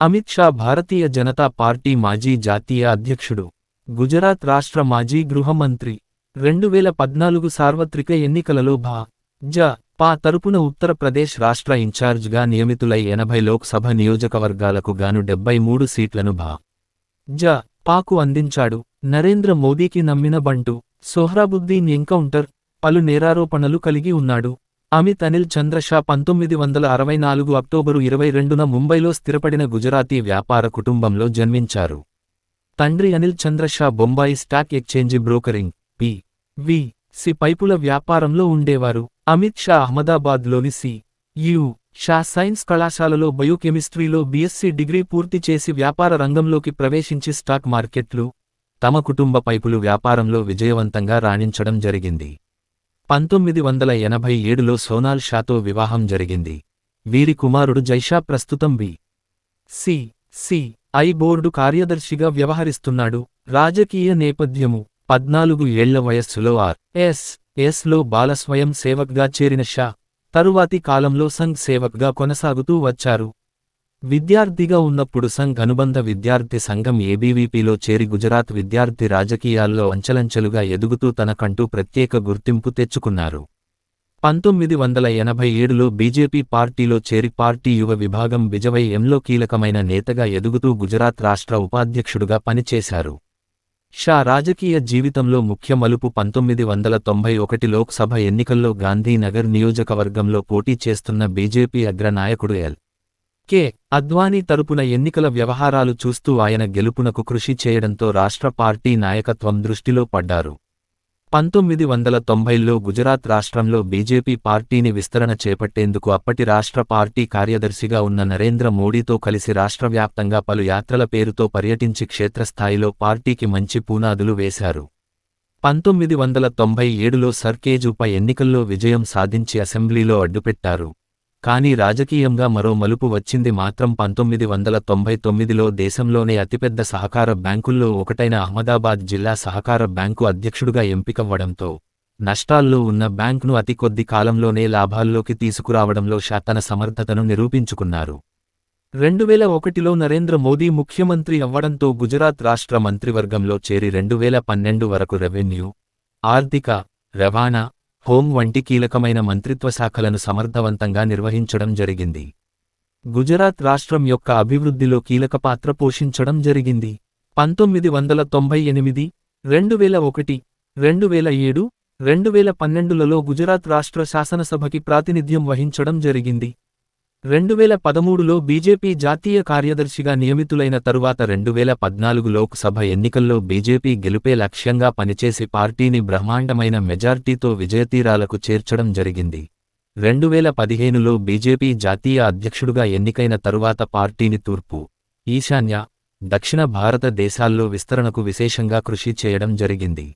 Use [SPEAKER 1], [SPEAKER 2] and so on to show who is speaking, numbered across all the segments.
[SPEAKER 1] Amit Shah Bharatiya Janata Party మాజీ జాతీయ అధ్యక్షుడు గుజరాత్ రాష్ట్ర మాజీ గృహమంత్రి. రెండు వేల పద్నాలుగు సార్వత్రిక ఎన్నికలలో భా జ పా తరపున ఉత్తరప్రదేశ్ రాష్ట్ర ఇన్ఛార్జ్గా నియమితులై ఎనభై లోక్సభ నియోజకవర్గాలకు గాను డెబ్బై మూడు సీట్లను భా జ పాకు అందించాడు. నరేంద్ర మోదీకి నమ్మిన బంటు సోహ్రాబుద్దీన్ ఎన్కౌంటర్ పలు నేరారోపణలు కలిగి ఉన్నాడు. అమిత్ అనిల్ చంద్రషా పంతొమ్మిది వందల అరవై నాలుగు అక్టోబరు ఇరవై రెండున ముంబైలో స్థిరపడిన గుజరాతీ వ్యాపార కుటుంబంలో జన్మించారు. తండ్రి Anil Chandrashah Bombay stock exchange brokering P V C పైపుల వ్యాపారంలో ఉండేవారు. అమిత్ షా అహ్మదాబాద్లోని సి యు షా సైన్స్ కళాశాలలో బయోకెమిస్ట్రీలో బీఎస్సీ డిగ్రీ పూర్తి చేసి వ్యాపార రంగంలోకి ప్రవేశించి స్టాక్ మార్కెట్లు తమ కుటుంబ పైపులు వ్యాపారంలో విజయవంతంగా రాణించడం జరిగింది. పంతొమ్మిది వందల ఎనభై ఏడులో సోనాల్ షాతో వివాహం జరిగింది. వీరి కుమారుడు జైషా ప్రస్తుతం B C. C. I board కార్యదర్శిగా వ్యవహరిస్తున్నాడు. రాజకీయ నేపథ్యము పద్నాలుగు ఏళ్ళ వయస్సులో ఆర్. ఎస్. ఎస్లో సేవక్గా చేరిన షా తరువాతి కాలంలో సంఘ్ సేవక్గా కొనసాగుతూ వచ్చారు. విద్యార్థిగా ఉన్నప్పుడు సంఘ్ అనుబంధ విద్యార్థి సంఘం ఏబీవీపీలో చేరి గుజరాత్ విద్యార్థి రాజకీయాల్లో అంచలంచెలుగా ఎదుగుతూ తనకంటూ ప్రత్యేక గుర్తింపు తెచ్చుకున్నారు. పంతొమ్మిది వందల ఎనభై ఏడులో బీజేపీ పార్టీలో చేరి పార్టీ యువ విభాగం విజవై ఎంలో కీలకమైన నేతగా ఎదుగుతూ గుజరాత్ రాష్ట్ర ఉపాధ్యక్షుడుగా పనిచేశారు. షా రాజకీయ జీవితంలో ముఖ్య మలుపు పంతొమ్మిది వందల తొంభై ఒకటి లోక్సభ ఎన్నికల్లో గాంధీనగర్ నియోజకవర్గంలో పోటీ చేస్తున్న బీజేపీ అగ్రనాయకుడు ఎల్. కె అద్వానీ తరపున ఎన్నికల వ్యవహారాలు చూస్తూ ఆయన గెలుపునకు కృషి చేయడంతో రాష్ట్ర పార్టీ నాయకత్వం దృష్టిలో పడ్డారు. పంతొమ్మిది వందల తొంభైలో గుజరాత్ రాష్ట్రంలో బీజేపీ పార్టీని విస్తరణ చేపట్టేందుకు అప్పటి రాష్ట్ర పార్టీ కార్యదర్శిగా ఉన్న నరేంద్ర మోడీతో కలిసి రాష్ట్రవ్యాప్తంగా పలు యాత్రల పేరుతో పర్యటించి క్షేత్రస్థాయిలో పార్టీకి మంచి పూనాదులు వేశారు. పంతొమ్మిది వందల తొంభై ఏడులో సర్కేజ్ ఉప ఎన్నికల్లో విజయం సాధించి అసెంబ్లీలో అడ్డుపెట్టారు. కానీ రాజకీయంగా మరో మలుపు వచ్చింది మాత్రం పంతొమ్మిది వందల తొంభై తొమ్మిదిలో దేశంలోనే అతిపెద్ద సహకార బ్యాంకుల్లో ఒకటైన అహ్మదాబాద్ జిల్లా సహకార బ్యాంకు అధ్యక్షుడుగా ఎంపికవ్వడంతో నష్టాల్లో ఉన్న బ్యాంకును అతి కొద్ది కాలంలోనే లాభాల్లోకి తీసుకురావడంలో షా తన సమర్థతను నిరూపించుకున్నారు. రెండు వేల ఒకటిలో నరేంద్ర మోదీ ముఖ్యమంత్రి అవ్వడంతో గుజరాత్ రాష్ట్ర మంత్రివర్గంలో చేరి రెండు వేల పన్నెండు వరకు రెవెన్యూ ఆర్థిక రవాణా హోం వంటి కీలకమైన మంత్రిత్వ శాఖలను సమర్థవంతంగా నిర్వహించడం జరిగింది. గుజరాత్ రాష్ట్రం యొక్క అభివృద్ధిలో కీలక పాత్ర పోషించడం జరిగింది. పంతొమ్మిది వందల తొంభై ఎనిమిది రెండు వేల ఒకటి రెండు వేల ఏడు రెండు వేల పన్నెండులలో గుజరాత్ రాష్ట్ర శాసనసభకి ప్రాతినిధ్యం వహించడం జరిగింది. రెండు వేల పదమూడులో బీజేపీ జాతీయ కార్యదర్శిగా నియమితులైన తరువాత రెండు వేల పద్నాలుగు లోక్సభ ఎన్నికల్లో బీజేపీ గెలుపే లక్ష్యంగా పనిచేసి పార్టీని బ్రహ్మాండమైన మెజార్టీతో విజయతీరాలకు చేర్చడం జరిగింది. రెండు వేల పదిహేనులో బీజేపీ జాతీయ అధ్యక్షుడుగా ఎన్నికైన తరువాత పార్టీని తూర్పు ఈశాన్య దక్షిణ భారతదేశాల్లో విస్తరణకు విశేషంగా కృషి చేయడం జరిగింది.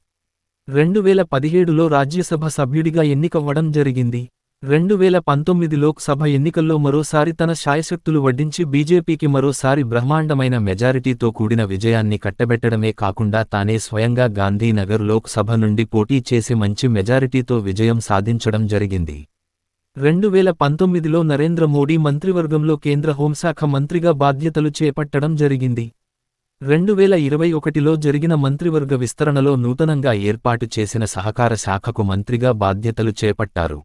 [SPEAKER 1] రెండు వేల పదిహేడులో రాజ్యసభ సభ్యుడిగా ఎన్నికవ్వడం జరిగింది. రెండు వేల పంతొమ్మిది లోక్సభ ఎన్నికల్లో మరోసారి తన శాయశక్తులు వడ్డించి బీజేపీకి మరోసారి బ్రహ్మాండమైన మెజారిటీతో కూడిన విజయాన్ని కట్టబెట్టడమే కాకుండా తానే స్వయంగా గాంధీనగర్ లోక్సభ నుండి పోటీ చేసి మంచి మెజారిటీతో విజయం సాధించడం జరిగింది. రెండు వేల పంతొమ్మిదిలో నరేంద్ర మోడీ మంత్రివర్గంలో కేంద్ర హోంశాఖ మంత్రిగా బాధ్యతలు చేపట్టడం జరిగింది. రెండు వేల ఇరవై ఒకటిలో జరిగిన మంత్రివర్గ విస్తరణలో నూతనంగా ఏర్పాటు చేసిన సహకార శాఖకు మంత్రిగా బాధ్యతలు చేపట్టారు.